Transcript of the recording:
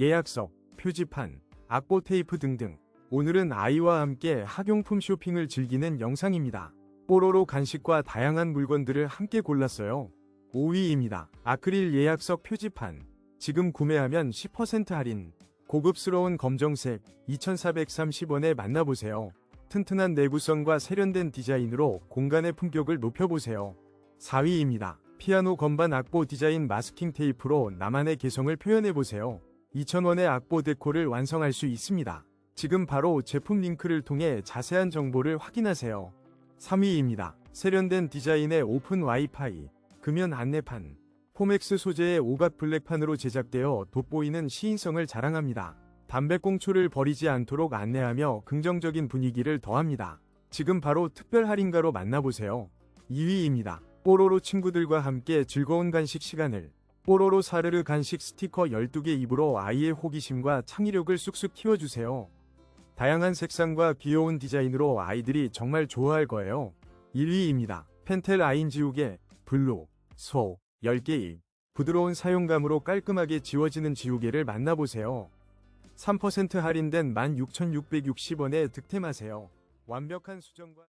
예약석, 표지판, 악보 테이프 등등. 오늘은 아이와 함께 학용품 쇼핑을 즐기는 영상입니다. 뽀로로 간식과 다양한 물건들을 함께 골랐어요. 5위입니다. 아크릴 예약석 표지판. 지금 구매하면 10% 할인. 고급스러운 검정색 2,430원에 만나보세요. 튼튼한 내구성과 세련된 디자인으로 공간의 품격을 높여보세요. 4위입니다. 피아노 건반 악보 디자인 마스킹 테이프로 나만의 개성을 표현해보세요. 2,000원의 악보 데코를 완성할 수 있습니다. 지금 바로 제품 링크를 통해 자세한 정보를 확인하세요. 3위입니다. 세련된 디자인의 오픈 와이파이, 금연 안내판, 포맥스 소재의 오각 블랙판으로 제작되어 돋보이는 시인성을 자랑합니다. 담배꽁초를 버리지 않도록 안내하며 긍정적인 분위기를 더합니다. 지금 바로 특별 할인가로 만나보세요. 2위입니다. 뽀로로 친구들과 함께 즐거운 간식 시간을 뽀로로 사르르 간식 스티커 12개 입으로 아이의 호기심과 창의력을 쑥쑥 키워주세요. 다양한 색상과 귀여운 디자인으로 아이들이 정말 좋아할 거예요. 1위입니다. 펜텔 아인 지우개, 블루, 소, 10개입. 부드러운 사용감으로 깔끔하게 지워지는 지우개를 만나보세요. 3% 할인된 16,660원에 득템하세요. 완벽한 수정과